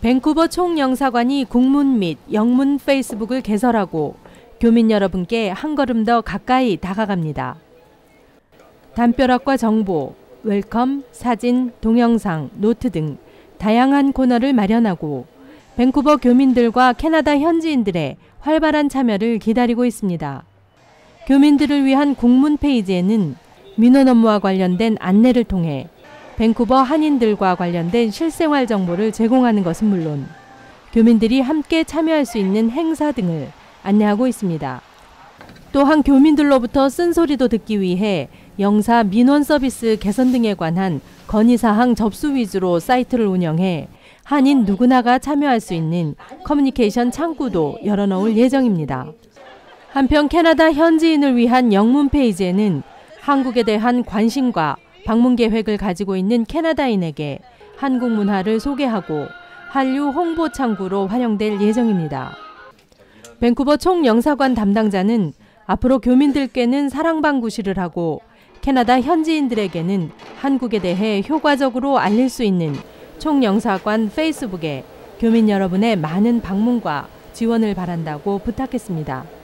밴쿠버 총영사관이 국문 및 영문 페이스북을 개설하고 교민 여러분께 한 걸음 더 가까이 다가갑니다. 담벼락과 정보, 웰컴, 사진, 동영상, 노트 등 다양한 코너를 마련하고 밴쿠버 교민들과 캐나다 현지인들의 활발한 참여를 기다리고 있습니다. 교민들을 위한 국문 페이지에는 민원 업무와 관련된 안내를 통해 밴쿠버 한인들과 관련된 실생활 정보를 제공하는 것은 물론 교민들이 함께 참여할 수 있는 행사 등을 안내하고 있습니다. 또한 교민들로부터 쓴소리도 듣기 위해 영사 민원 서비스 개선 등에 관한 건의사항 접수 위주로 사이트를 운영해 한인 누구나가 참여할 수 있는 커뮤니케이션 창구도 열어놓을 예정입니다. 한편 캐나다 현지인을 위한 영문 페이지에는 한국에 대한 관심과 방문 계획을 가지고 있는 캐나다인에게 한국 문화를 소개하고 한류 홍보 창구로 활용될 예정입니다. 밴쿠버 총영사관 담당자는 앞으로 교민들께는 사랑방구실을 하고 캐나다 현지인들에게는 한국에 대해 효과적으로 알릴 수 있는 총영사관 페이스북에 교민 여러분의 많은 방문과 지원을 바란다고 부탁했습니다.